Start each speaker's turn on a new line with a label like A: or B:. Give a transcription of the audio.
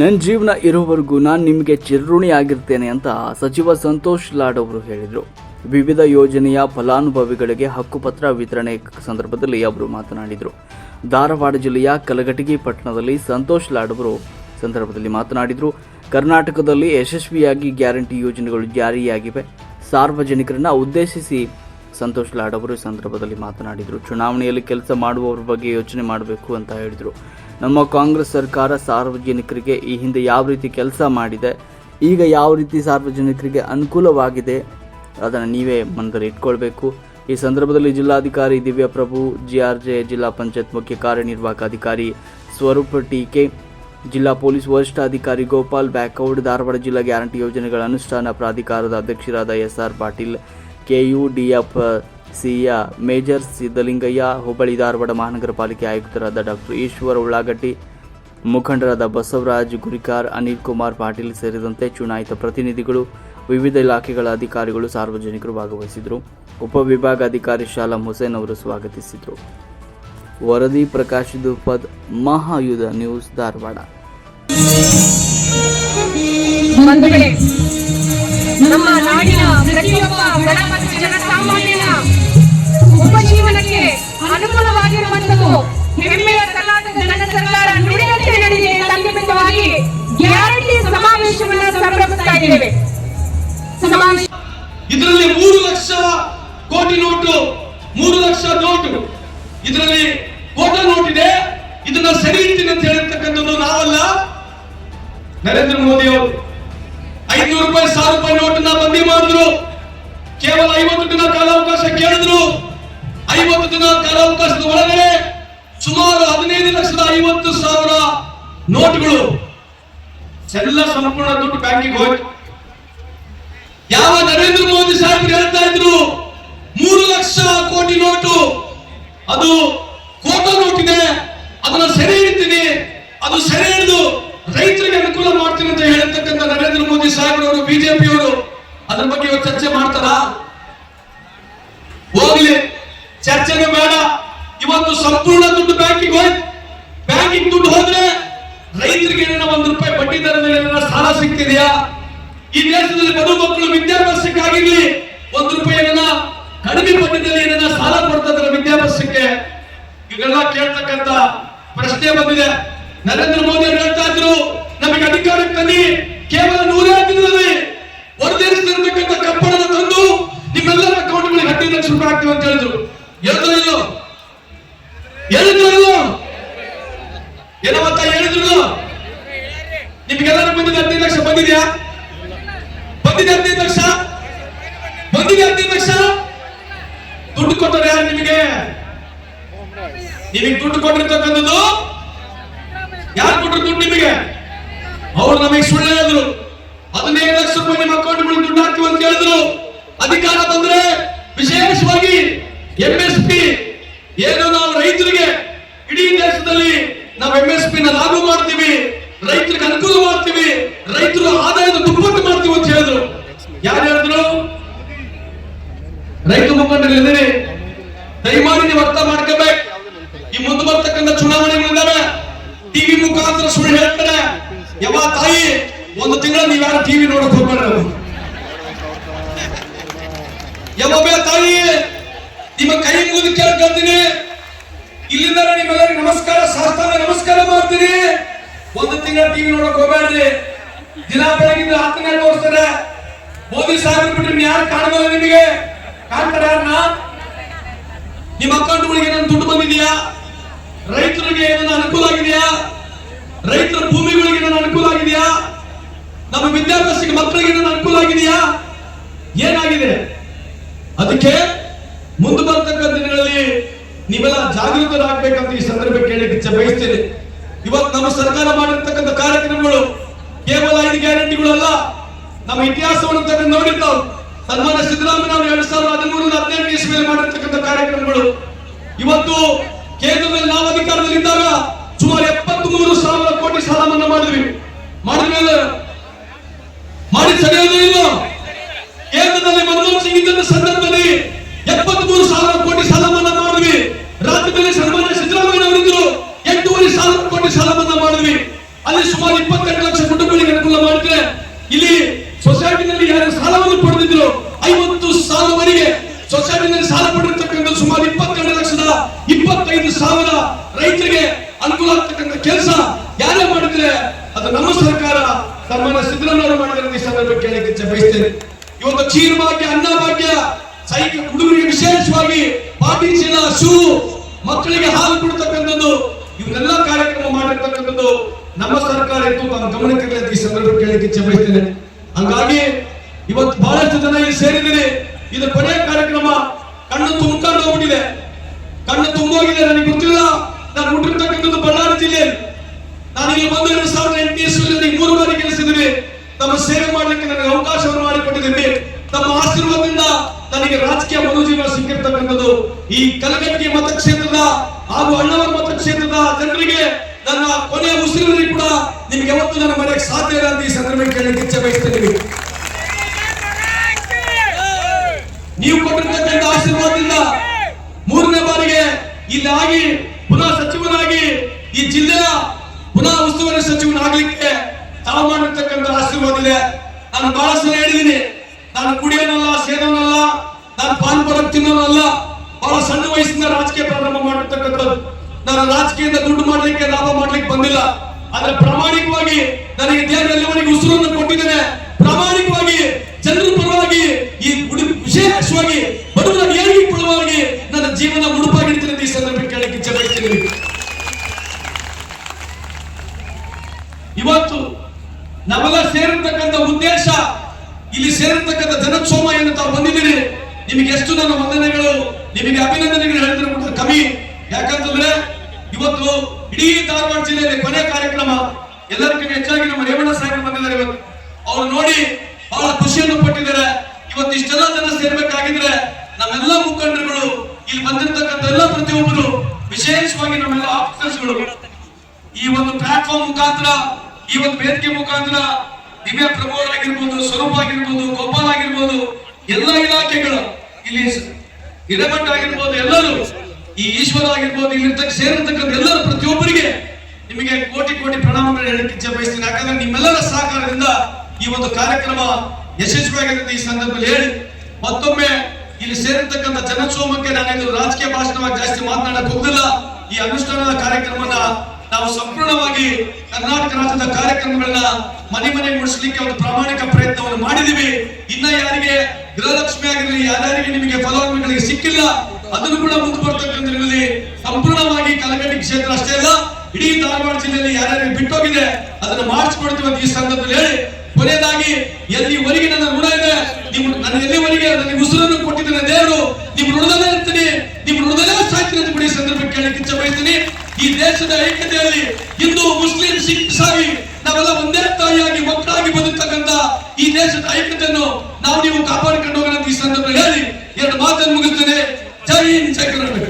A: ನನ್ನ ಜೀವನ ಇರೋವರೆಗೂ ನಾನು ನಿಮಗೆ ಚಿರಋಣಿ ಆಗಿರ್ತೇನೆ ಅಂತ ಸಚಿವ ಸಂತೋಷ್ ಲಾಡ್ ಅವರು ಹೇಳಿದರು. ವಿವಿಧ ಯೋಜನೆಯ ಫಲಾನುಭವಿಗಳಿಗೆ ಹಕ್ಕುಪತ್ರ ವಿತರಣೆ ಸಂದರ್ಭದಲ್ಲಿ ಅವರು ಮಾತನಾಡಿದರು. ಧಾರವಾಡ ಜಿಲ್ಲೆಯ ಕಲಘಟಗಿ ಪಟ್ಟಣದಲ್ಲಿ ಸಂತೋಷ್ ಲಾಡ್ ಅವರು ಸಂದರ್ಭದಲ್ಲಿ ಮಾತನಾಡಿದರು. ಕರ್ನಾಟಕದಲ್ಲಿ ಯಶಸ್ವಿಯಾಗಿ ಗ್ಯಾರಂಟಿ ಯೋಜನೆಗಳು ಜಾರಿಯಾಗಿವೆ. ಸಾರ್ವಜನಿಕರನ್ನ ಉದ್ದೇಶಿಸಿ ಸಂತೋಷ್ ಲಾಡ್ ಅವರು ಈ ಸಂದರ್ಭದಲ್ಲಿ ಮಾತನಾಡಿದರು. ಚುನಾವಣೆಯಲ್ಲಿ ಕೆಲಸ ಮಾಡುವವರ ಬಗ್ಗೆ ಯೋಚನೆ ಮಾಡಬೇಕು ಅಂತ ಹೇಳಿದರು. ನಮ್ಮ ಕಾಂಗ್ರೆಸ್ ಸರ್ಕಾರ ಸಾರ್ವಜನಿಕರಿಗೆ ಈ ಹಿಂದೆ ಯಾವ ರೀತಿ ಕೆಲಸ ಮಾಡಿದೆ, ಈಗ ಯಾವ ರೀತಿ ಸಾರ್ವಜನಿಕರಿಗೆ ಅನುಕೂಲವಾಗಿದೆ ಅದನ್ನು ನೀವೇ ಮನದಲ್ಲಿ ಇಟ್ಕೊಳ್ಬೇಕು. ಈ ಸಂದರ್ಭದಲ್ಲಿ ಜಿಲ್ಲಾಧಿಕಾರಿ ದಿವ್ಯ ಪ್ರಭು ಜಿ ಆರ್ ಜೆ ಜಿಲ್ಲಾ ಪಂಚಾಯತ್ ಮುಖ್ಯ ಕಾರ್ಯನಿರ್ವಾಹಕ ಅಧಿಕಾರಿ ಸ್ವರೂಪ ಟೀಕೆ ಜಿಲ್ಲಾ ಪೊಲೀಸ್ ವರಿಷ್ಠಾಧಿಕಾರಿ ಗೋಪಾಲ್ ಬ್ಯಾಕೌಡ್, ಧಾರವಾಡ ಜಿಲ್ಲಾ ಗ್ಯಾರಂಟಿ ಯೋಜನೆಗಳ ಅನುಷ್ಠಾನ ಪ್ರಾಧಿಕಾರದ ಅಧ್ಯಕ್ಷರಾದ S R Patil KU DF ಸಿಯ ಮೇಜರ್ ಸಿದ್ದಲಿಂಗಯ್ಯ ಹುಬ್ಬಳ್ಳಿ ಧಾರವಾಡ ಮಹಾನಗರ ಪಾಲಿಕೆ ಆಯುಕ್ತರಾದ ಡಾಕ್ಟರ್ ಈಶ್ವರ ಉಳ್ಳಾಗಡ್ಡಿ, ಮುಖಂಡರಾದ ಬಸವರಾಜ್ ಗುರಿಕಾರ್, ಅನಿಲ್ ಕುಮಾರ್ ಪಾಟೀಲ್ ಸೇರಿದಂತೆ ಚುನಾಯಿತ ಪ್ರತಿನಿಧಿಗಳು, ವಿವಿಧ ಇಲಾಖೆಗಳ ಅಧಿಕಾರಿಗಳು ಸಾರ್ವಜನಿಕರು ಭಾಗವಹಿಸಿದರು ಉಪವಿಭಾಗಾಧಿಕಾರಿ ಶಾಲಂ ಹುಸೇನ್ ಅವರು ಸ್ವಾಗತಿಸಿದರು. ವರದಿ ಪ್ರಕಾಶ್ ದುಪದ್ ಮಹಾಯುಧ ನ್ಯೂಸ್ ಧಾರವಾಡ.
B: ನಮ್ಮ ನಾಡಿನ ಪ್ರತಿಯೊಬ್ಬ ಬಡ ಜನಸಾಮಾನ್ಯನ ಉಪಜೀವನಕ್ಕೆ ಅನುಕೂಲವಾಗಿರುವಂತದ್ದು ಹೆಮ್ಮೆಯ ಕರ್ನಾಟಕ ನನ್ನ ಸರ್ಕಾರ ನುಡಿದಂತೆ ನಡೆದಿದೆ ಸಂಘಟಿತವಾಗಿ ಗ್ಯಾರಂಟಿ ಸಮಾವೇಶವನ್ನ ಸಂಭ್ರಮಿಸ್ತಾ
C: ಇದರಲ್ಲಿ ಮೂರು ಲಕ್ಷ ಕೋಟಿ ನೋಟು, ಮೂರು ಲಕ್ಷ ನೋಟು. ಇದರಲ್ಲಿ ಕೋಟ ನೋಟ್ ಇದೆ ಇದನ್ನ ಸರಿ ಅಂತ ಹೇಳಿರ್ತಕ್ಕಂಥದ್ದು ನಾವಲ್ಲ. ನರೇಂದ್ರ ಮೋದಿ ಅವರು ಐನೂರು ರೂಪಾಯಿ, ಸಾವಿರ ರೂಪಾಯಿ ನೋಟನ್ನ ಬಂದಿ ಮಾಡಿದ್ರು. ಕೇವಲ ಐವತ್ತು ದಿನ ಕಾಲಾವಕಾಶ ಕೇಳಿದ್ರು, ಐವತ್ತು ದಿನ ಕಾಲಾವಕಾಶದ ಒಳಗೆ ಸುಮಾರು ಹದಿನೈದು ಲಕ್ಷದ ಐವತ್ತು ಸಾವಿರ ನೋಟ್ಗಳು. ಎಲ್ಲ ಸಂಪೂರ್ಣ ದುಡ್ಡು ಬ್ಯಾಂಕಿಗೆ ಹೋಯ್ತು ಯಾವ ನರೇಂದ್ರ ಮೋದಿ ಸಾಹೇಬರು ಹೇಳ್ತಾ ಇದ್ರು, ಮೂರು ಲಕ್ಷ ಕೋಟಿ ನೋಟು, ಅದು ಕೋಟ ನೋಟ್ ಇದೆ ಅದನ್ನ ಸೆರೆ ಹಿಡಿತೀನಿ, ಅದು ಸೆರೆ ಹಿಡಿದು ರೈತರಿಗೆ ಅನುಕೂಲ ಮಾಡ್ತೀನಿ ಅಂತ ಹೇಳಿರ್ತಕ್ಕಂಥ ನರೇಂದ್ರ ಮೋದಿ ಸಾಹೇಬ್ರವರು, ಬಿಜೆಪಿಯವರು ಅದ್ರ ಬಗ್ಗೆ ಇವತ್ತು ಚರ್ಚೆ ಮಾಡ್ತಾರ? ಹೋಗ್ಲಿ. ಚರ್ಚೆಗೆ ಬೇಡ. ಇವತ್ತು ಸಂಪೂರ್ಣ ದುಡ್ಡು ಬ್ಯಾಂಕಿಗೆ ಹೋಯ್ತು. ಬ್ಯಾಂಕಿಗೆ ದುಡ್ಡು ಹೋದ್ರೆ ರೈತರಿಗೆ ಏನೇನೋ ಒಂದು ರೂಪಾಯಿ ಬಡ್ಡಿ ದರದಲ್ಲಿ ಏನೇನೋ ಸಾಲ ಸಿಗ್ತಿದೆಯಾ? ಈ ದೇಶದಲ್ಲಿ ಬಡ ಮಕ್ಕಳು ವಿದ್ಯಾಭ್ಯಾಸಕ್ಕಾಗಿರ್ಲಿ ಒಂದು ರೂಪಾಯಿ ಏನೇನ ಕಡಿಮೆ ಬಡ್ಡಿದಲ್ಲಿ ಏನೇನ ಸಾಲ ಕೊಡ್ತಾ ವಿದ್ಯಾಭ್ಯಾಸಕ್ಕೆ? ಇದೆಲ್ಲ ಕೇಳ್ತಕ್ಕಂತ ಪ್ರಶ್ನೆ ಬಂದಿದೆ. ನರೇಂದ್ರ ಮೋದಿ ಅವರು ಹೇಳ್ತಾ ಇದ್ರು, ನಮಗೆ ಅಧಿಕಾರಕ್ಕೆ ತನ್ನಿ, ಕೇವಲ ಲಕ್ಷ ಅಂತ ಹೇಳಿದ್ರು. ಎಲ್ಲಿದ್ರು ಹೇಳಿದ್ರು ಏನವತ್ತ ಹೇಳಿದ್ರು ನಿಮ್ಗೆಲ್ಲರೂ ಬಂದಿದೆ ಹದಿನೈದು ಲಕ್ಷ, ಬಂದಿದ್ಯಾ? ಬಂದಿದೆ ಹದಿನೈದು ಲಕ್ಷ? ಬಂದಿದೆ ಹದಿನೈದು ಲಕ್ಷ? ದುಡ್ಡು ಕೊಟ್ಟರೆ ಯಾರು ನಿಮಗೆ? ನಿಮಗೆ ದುಡ್ಡು ಕೊಟ್ಟಿರ್ತಕ್ಕಂಥದ್ದು? ಯಾರು ಕೊಟ್ಟರು ದುಡ್ಡು ನಿಮಗೆ? ಅವ್ರು ನಮಗೆ ಸುಳ್ಳು ಹೇಳಿದ್ರು. ಹದಿನೈದು ಲಕ್ಷ ರೂಪಾಯಿ ನಿಮ್ಮ ಅಕೌಂಟ್ಗಳಿಗೆ ದುಡ್ಡು ಹಾಕ್ತೀವಿ ಅಂತ ಹೇಳಿದ್ರು. ಅಧಿಕಾರ ಬಂದ್ರೆ ವಿಶೇಷವಾಗಿ ಎಂಎಸ್ಪಿ ಏನು ನಾವು ರೈತರಿಗೆ ಇಡೀ ದೇಶದಲ್ಲಿ ನಾವು ಎಂಎಸ್ಪಿ ನ ಲಾಭ ಮಾಡ್ತೀವಿ, ರೈತರಿಗೆ ಅನುಕೂಲ ಮಾಡ್ತೀವಿ, ರೈತರ ಆದಾಯದ ದುಪ್ಪಟ್ಟು ಮಾಡ್ತೀವಿ ಅಂತ ಹೇಳಿದ್ರು. ಯಾರು ಹೇಳಿದ್ರು? ರೈತ ಮುಖಂಡರಿದ್ದೀರಿ ದಯಮಾಡಿ ನೀವು ಅರ್ಥ ಮಾಡ್ಕೋಬೇಕು. ಈ ಮುಂದೆ ಬರ್ತಕ್ಕಂಥ ಚುನಾವಣೆಗಳಿದ್ದಾವೆ. ಟಿವಿ ಮುಖಾಂತರ ಸುಳ್ಳು ಹೇಳ್ತಾರೆ. ಯಾವ ತಾಯಿ, ಒಂದು ತಿಂಗಳ ನೀವ್ಯಾರು ಟಿವಿ ನೋಡಕ್ ಹೋಗ್ಬೇಡ್ರಿ ಯಾವೊಬ್ಬ ತಾಯಿ? ನಿಮ್ಮ ಕೈ ಮುಗಿದು ಕೇಳ್ಕೊಂತೀನಿ ಇಲ್ಲಿಂದ ನಿಮ್ಮೆಲ್ಲರಿಗೆ ನಮಸ್ಕಾರ ಸಾಸ್ತಾನ ನಮಸ್ಕಾರ ಮಾಡ್ತೀನಿ. ಒಂದು ತಿಂಗಳ ಟಿವಿ ನೋಡಕ್ ಹೋಗ್ಬೇಡ್ರಿ. ದಿನ ಬೆಳಗಿಂದ ಹತ್ತು ಗಂಟೆ ಓಡಿಸ್ತಾರೆ. ಮೋದಿ ಸಾಹೇಬ್ ಬಿಟ್ಟು ಯಾರು ಕಾಣಬಲ್ಲ ನಿಮಗೆ? ಕಾಣ್ತಾರೆ ಯಾರನ್ನ? ನಿಮ್ಮ ಅಕೌಂಟ್ಗಳಿಗೆ ಏನಾದ್ರು ದುಡ್ಡು ಬಂದಿದೆಯಾ? ರೈತರಿಗೆ ಏನಾದ್ರು ಅನುಕೂಲ ಆಗಿದೆಯಾ? ರೈತರ ಭೂಮಿಗಳಿಗೆ ಏನಾದ್ರು ಅನುಕೂಲ ಆಗಿದೆಯಾ? ನಮ್ಮ ವಿದ್ಯಾಭ್ಯಾಸಕ್ಕೆ ಮಕ್ಕಳಿಗೆ ಏನಾದ್ರು ಅನುಕೂಲ ಆಗಿದೆಯಾ? ಏನಾಗಿದೆ? ಅದಕ್ಕೆ ಮುಂದೆ ಬರ್ತಕ್ಕಂಥ ದಿನಗಳಲ್ಲಿ ನೀವೆಲ್ಲ ಜಾಗೃತರಾಗಬೇಕಂತ ಈ ಸಂದರ್ಭ ಕೇಳಕ್ಕೆ ಬಯಸ್ತೇನೆ. ಇವತ್ತು ನಮ್ಮ ಸರ್ಕಾರ ಮಾಡಿರ್ತಕ್ಕಂಥ ಕಾರ್ಯಕ್ರಮಗಳು ಕೇವಲ ಐದು ಗ್ಯಾರಂಟಿಗಳಲ್ಲ ನಮ್ಮ ಇತಿಹಾಸವನ್ನು ತಗೊಂಡು ನೋಡಿದ್ದಾವ್ ಸನ್ಮಾನ ಸಿದ್ದರಾಮಯ್ಯ ಅವರು ಎರಡ್ ಸಾವಿರದ ಹದಿಮೂರರಿಂದ ಹದಿನೆಂಟು ಇಸ್ವಿಯಲ್ಲಿ ಮಾಡಿರ್ತಕ್ಕಂಥ ಕಾರ್ಯಕ್ರಮಗಳು. ಇವತ್ತು ಕೇಂದ್ರದಲ್ಲಿ ನಾವು ಅಧಿಕಾರದಲ್ಲಿದ್ದಾಗ ಸುಮಾರು ಎಪ್ಪತ್ತ್ ಮೂರು ಸಾವಿರ ಕೋಟಿ ಸಾಲ ಮನ್ನಾ ಮಾಡಿದ್ವಿ ಮಾಡಿದ ಮೇಲೆ ಮಾಡಿ ಇಲ್ಲ ಕೇಂದ್ರದಲ್ಲಿ ಮನಮೋಹನ್ ಸಿಂಗ್ ಇದ್ದ ಸಂದರ್ಭದಲ್ಲಿ ಎಪ್ಪತ್ತ್ ಮೂರು ಸಾವಿರ ಕೋಟಿ ಸಾಲ ಮನ್ನಾ ಮಾಡಿದ್ವಿ ರಾಜ್ಯದಲ್ಲಿ ಸನ್ಮಾನ್ಯ ಸಿದ್ದರಾಮಯ್ಯ ಅವರಿದ್ರು ಎಂಟೂವರೆ ಸಾವಿರ ಕೋಟಿ ಸಾಲ ಮನ್ನಾ ಮಾಡಿದ್ವಿ ಅಲ್ಲಿ ಸುಮಾರು ಇಪ್ಪತ್ತೆಂಟು ಲಕ್ಷ ಸಾವಿರ ರೈತರಿಗೆ ಅನುಕೂಲ ಆಗ್ತಕ್ಕಂಥ ಕೆಲಸ ಯಾರೇ ಮಾಡಿದ್ರೆ ಅದು ನಮ್ಮ ಸರ್ಕಾರ ಸನ್ಮಾನ್ಯ ಸಿದ್ದರಾಮಯ್ಯ ಮಾಡಿದ್ರೆ ಈ ಸಂದರ್ಭ ಕೇಳಕ್ಕೆ ಬಯಸ್ತೇನೆ ಇವತ್ತು ಚೀರು ಭಾಗ್ಯ, ಅನ್ನ ಭಾಗ್ಯ ಸೈಕ ಹುಡುಗರಿಗೆ ವಿಶೇಷವಾಗಿ ಪಾಟಿ ಚೀಲ, ಶೂ, ಮಕ್ಕಳಿಗೆ ಹಾಲು ಕೊಡ್ತಕ್ಕಂಥದ್ದು, ಇವನ್ನೆಲ್ಲ ಕಾರ್ಯಕ್ರಮ ಮಾಡಿರ್ತಕ್ಕಂಥದ್ದು ನಮ್ಮ ಸರ್ಕಾರ ಇತ್ತು. ತಮ್ಮ ಗಮನಕ್ಕೆ ಈ ಸಂದರ್ಭ ಕೇಳಕ್ಕೆ ಬಯಸ್ತೇನೆ ಹಂಗಾಗಿ ಇವತ್ತು ಬಹಳಷ್ಟು ಜನ ಇಲ್ಲಿ ಸೇರಿದ್ದೀರಿ. ಇದು ಕೊನೆಯ ಕಾರ್ಯಕ್ರಮ. ಕಣ್ಣು ತುಂಬಿಕೊಂಡು ಹೋಗ್ಬಿಟ್ಟಿದೆ. ಕಣ್ಣು ತುಂಬೋಗಿದೆ ನನಗೆ ಗೊತ್ತಿಲ್ಲ. ನಾನು ಹುಟ್ಟಿರ್ತಕ್ಕಂಥದ್ದು ಬಳ್ಳಾರಿ ಜಿಲ್ಲೆಯಲ್ಲಿ ನಾನು ಇಲ್ಲಿ ಬಂದು ಎರಡು ಸಾವಿರದ ಎಂಟನೇ ಇಸ್ವಿಯಲ್ಲಿ ಮೂರು ಬಾರಿ ಗೆಲ್ಲಿಸಿದ್ದೀನಿ. ತಮ್ಮ ಸೇವೆ ಮಾಡಲಿಕ್ಕೆ ನನಗೆ ಅವಕಾಶವನ್ನು ಮಾಡಿಕೊಟ್ಟಿದ್ದೀನಿ. ತಮ್ಮ ಆಶೀರ್ವಾದದಿಂದ ನನಗೆ ರಾಜಕೀಯ ಮನೋಜೀವನ ಸಿಕ್ಕಿರ್ತಕ್ಕಂಥದ್ದು. ಈ ಕಲಗಟ್ಟಿ ಮತಕ್ಷೇತ್ರದ ಹಾಗೂ ಅಣ್ಣವರ ಮತಕ್ಷೇತ್ರದ ಜನರಿಗೆ ನನ್ನ ಕೊನೆಯ ಉಸಿರಿನಲ್ಲಿ ಕೂಡ ನಿಮ್ಗೆ ಯಾವತ್ತು ನನ್ನ ಮನೆಗೆ ಸಾಧ್ಯ ಇಲ್ಲ ಅಂತ ಈ ಸಂದರ್ಭಕ್ಕೆ ಇಚ್ಛೆ ಬಯಸ್ತೇನೆ. ನೀವು ಕೊಟ್ಟಿರ್ತಕ್ಕಂಥ ಆಗಿ ಪುನಃ ಸಚಿವನಾಗಿ ಈ ಜಿಲ್ಲೆಯ ಪುನಃ ಉಸ್ತುವಾರಿ ಸಚಿವನಾಗ್ಲಿಕ್ಕೆ ತಾವು ಆಶೀರ್ವಾದಿದೆ ನಾನು ಬಹಳ ಸಲ ಹೇಳಿದ್ದೀನಿ, ನಾನು ಕುಡಿಯೋನಲ್ಲ, ಸೇದೋನಲ್ಲ, ನಾನು ಪಾನ್ ಪರಕ್ ತಿನ್ನೋನಲ್ಲ, ಬಹಳ ಸಣ್ಣ ವಯಸ್ಸಿನ ರಾಜಕೀಯ ಪ್ರಾರಂಭ ಮಾಡಿರ್ತಕ್ಕಂಥದ್ದು. ನಾನು ರಾಜಕೀಯದ ದುಡ್ಡು ಮಾಡ್ಲಿಕ್ಕೆ, ಲಾಭ ಮಾಡ್ಲಿಕ್ಕೆ ಬಂದಿಲ್ಲ. ಆದ್ರೆ ಪ್ರಾಮಾಣಿಕವಾಗಿ ನನಗೆ ದೇಹದಲ್ಲಿ ಉಸಿರನ್ನು ಕೊಟ್ಟಿದ್ದೇನೆ ಪ್ರಾಮಾಣಿಕವಾಗಿ ಜನರ ಪರವಾಗಿ ಈ ಉಡುಪಿ ವಿಶೇಷವಾಗಿ ಬಡವರ ಏಳಿಗೆ ಪರವಾಗಿ ನನ್ನ ಜೀವನ ಮುಡುಪಾಗಿಡ್ತೀನಿ ಅಂತ ಈ ಸಂದರ್ಭ ಕೇಳಕ್ಕೆ ಇಚ್ಛೆ ಬಯಸ್ತೀನಿ ಇವತ್ತು ನಾವೆಲ್ಲ ಸೇರಿರ್ತಕ್ಕಂಥ ಉದ್ದೇಶ ಇಲ್ಲಿ ಸೇರಿರ್ತಕ್ಕಂಥ ಜನಸೋಮ ಏನು ತಾವು ಬಂದಿದ್ದೀರಿ ನಿಮಗೆ ಎಷ್ಟು ನನ್ನ ವಂದನೆಗಳು, ನಿಮಗೆ ಅಭಿನಂದನೆಗಳು ಹೇಳಿದ್ರೆ ಕೂಡ ಕಮ್ಮಿ. ಯಾಕಂತಂದ್ರೆ ಇವತ್ತು ಇಡೀ ಧಾರವಾಡ ಜಿಲ್ಲೆಯಲ್ಲಿ ಕೊನೆ ಕಾರ್ಯಕ್ರಮ, ಎಲ್ಲರಿಗಿಂತ ಹೆಚ್ಚಾಗಿ ನಮ್ಮ ರೇವಣ್ಣ ಸಾಹೇಬ್ ಬಂದಿದ್ದಾರೆ ಇವತ್ತು. ಅವ್ರು ನೋಡಿ ಬಹಳ ಖುಷಿಯನ್ನು ಪಟ್ಟಿದ್ದಾರೆ. ಇವತ್ತು ಇಷ್ಟೆಲ್ಲ ಜನ ಸೇರ್ಬೇಕಾಗಿದ್ರೆ ನಮ್ಮೆಲ್ಲ ಮುಖಂಡರುಗಳು ಇಲ್ಲಿ ಬಂದಿರತಕ್ಕಂಥ ಎಲ್ಲ ಪ್ರತಿಯೊಬ್ಬರು ವಿಶೇಷವಾಗಿ ನಮ್ಮೆಲ್ಲ ಆಫೀಸರ್ಸ್ಗಳು ಈ ಒಂದು ಪ್ಲಾಟ್ಫಾರ್ಮ್ ಮುಖಾಂತರ, ಈ ಒಂದು ವೇದಿಕೆ ಮುಖಾಂತರ ದಿವ್ಯ ಪ್ರಭು ಆಗಿರ್ಬೋದು ಸ್ವರೂಪ ಆಗಿರ್ಬೋದು ಗೋಪಾಲ್ ಆಗಿರ್ಬೋದು ಎಲ್ಲ ಇಲಾಖೆಗಳು ಇಲ್ಲಿ ಹಿರೇಮಠ ಆಗಿರ್ಬೋದು, ಎಲ್ಲರೂ ಈ ಈಶ್ವರ ಆಗಿರ್ಬೋದು ಇಲ್ಲಿ ಸೇರಿರ್ತಕ್ಕಂಥ ಎಲ್ಲರೂ ಪ್ರತಿಯೊಬ್ಬರಿಗೆ ನಿಮಗೆ ಕೋಟಿ ಕೋಟಿ ಪ್ರಣಾಮಗಳು ಹೇಳಕ್ಕೆ ಇಚ್ಛೆ ಬಯಸ್ತೀನಿ. ಯಾಕಂದ್ರೆ ನಿಮ್ಮೆಲ್ಲರ ಸಹಕಾರದಿಂದ ಈ ಒಂದು ಕಾರ್ಯಕ್ರಮ ಯಶಸ್ವಿಯಾಗಿರುತ್ತೆ ಈ ಸಂದರ್ಭದಲ್ಲಿ ಹೇಳಿ. ಮತ್ತೊಮ್ಮೆ ಇಲ್ಲಿ ಸೇರಿರ್ತಕ್ಕಂಥ ಜನಸೋಮಕ್ಕೆ ನಾನು ರಾಜಕೀಯ ಭಾಷಣವಾಗಿ ಜಾಸ್ತಿ ಮಾತನಾಡಕ್ ಹೋಗಲ್ಲ ಈ ಅನುಷ್ಠಾನದ ಕಾರ್ಯಕ್ರಮನ ನಾವು ಸಂಪೂರ್ಣವಾಗಿ ಕರ್ನಾಟಕ ರಾಜ್ಯದ ಕಾರ್ಯಕ್ರಮಗಳನ್ನ ಮನೆ ಮನೆ ಮುಡಿಸಲಿಕ್ಕೆ ಒಂದು ಪ್ರಾಮಾಣಿಕ ಪ್ರಯತ್ನವನ್ನು ಮಾಡಿದೀವಿ. ಇನ್ನ ಯಾರಿಗೆ ಗೃಹಲಕ್ಷ್ಮಿ ಆಗಿರಲಿ, ಯಾರ್ಯಾರಿಗೆ ನಿಮಗೆ ಫಲಾನುಭವಿಗಳಿಗೆ ಸಿಕ್ಕಿಲ್ಲ, ಅದನ್ನು ಕೂಡ ಮುಂದೆ ಸಂಪೂರ್ಣವಾಗಿ ಕಲಗಟ್ಟಿ ಕ್ಷೇತ್ರ ಅಷ್ಟೇ ಅಲ್ಲ, ಇಡೀ ಧಾರವಾಡ ಜಿಲ್ಲೆಯಲ್ಲಿ ಯಾರ್ಯಾರಿಗೆ ಬಿಟ್ಟೋಗಿದೆ, ಅದನ್ನು ಮಾಡಿಸ್ಕೊಡ್ತೀವಿ ಅಂತ ಈ ಸಂದರ್ಭದಲ್ಲಿ ಹೇಳಿ. ಕೊನೆಯದಾಗಿ ಎಲ್ಲಿವರೆಗೆ ನನ್ನ ಋಣ ಇದೆ, ನೀವು ನನ್ನ ಎಲ್ಲಿವರೆಗೆ ನನಗೆ ಉಸಿರನ್ನು ಕೊಟ್ಟಿದ್ದೇನೆ ದೇವರು ನಿಮ್ಮ ಋಣದಲ್ಲೇ ಇರ್ತೀನಿ ನಿಮ್ಮ ಋಣದಲ್ಲೇ ಸಾಕಿರೋದು ಅಂತ ಬಿಡಿ ಸಂದರ್ಭಕ್ಕೆ ಕೇಳಕ್ಕೆ ಇಚ್ಛೆ ಬಯಸ್ತೀನಿ. ಈ ದೇಶದ ಐಕ್ಯತೆಯಲ್ಲಿ ಹಿಂದೂ, ಮುಸ್ಲಿಂ, ಸಿಖ್, ಇಸಾಯಿ, ನಾವೆಲ್ಲ ಒಂದೇ ತಾಯಿಯಾಗಿ ಒಟ್ಟಾಗಿ ಬದುಕ್ತಕ್ಕಂತ ಈ ದೇಶದ ಐಕ್ಯತೆಯನ್ನು ನಾವು ನೀವು ಕಾಪಾಡಿಕೊಂಡು ಹೋಗೋಣ ಈ ಸಂದರ್ಭದಲ್ಲಿ ಹೇಳಿ. ಎರಡು ಮಾತನ್ನು ಮುಗಿಸ್ತೇನೆ. ಜೈ ಹಿಂದ್, ಜೈ ಕರ್ನಾಟಕ.